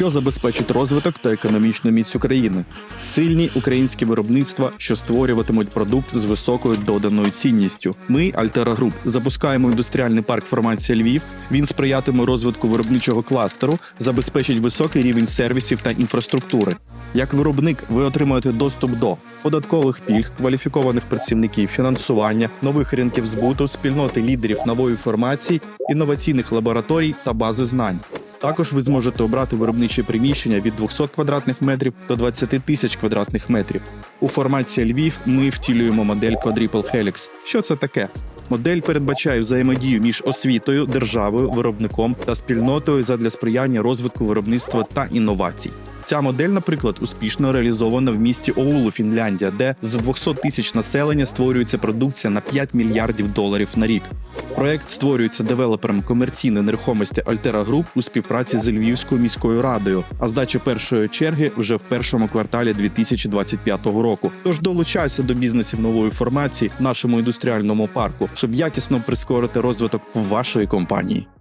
що забезпечить розвиток та економічну міць України, сильні українські виробництва, що створюватимуть продукт з високою доданою цінністю. Ми, Альтера Груп, запускаємо індустріальний парк формація Львів. Він сприятиме розвитку виробничого кластеру, забезпечить високий рівень сервісів та інфраструктури. Як виробник, ви отримаєте доступ до податкових пільг, кваліфікованих працівників, фінансування, нових ринків збуту, спільноти лідерів нової формації, інноваційних лабораторій та бази знань. Також ви зможете обрати виробниче приміщення від 200 квадратних метрів до 20 тисяч квадратних метрів. У формації Львів ми втілюємо модель Quadruple Helix. Що це таке? Модель передбачає взаємодію між освітою, державою, виробником та спільнотою задля сприяння розвитку виробництва та інновацій. Ця модель, наприклад, успішно реалізована в місті Оулу, Фінляндія, де з 200 тисяч населення створюється продукція на 5 мільярдів доларів на рік. Проект створюється девелопером комерційної нерухомості Альтера Груп у співпраці з Львівською міською радою, а здача першої черги вже в першому кварталі 2025 року. Тож долучайся до бізнесів нової формації в нашому індустріальному парку, щоб якісно прискорити розвиток вашої компанії.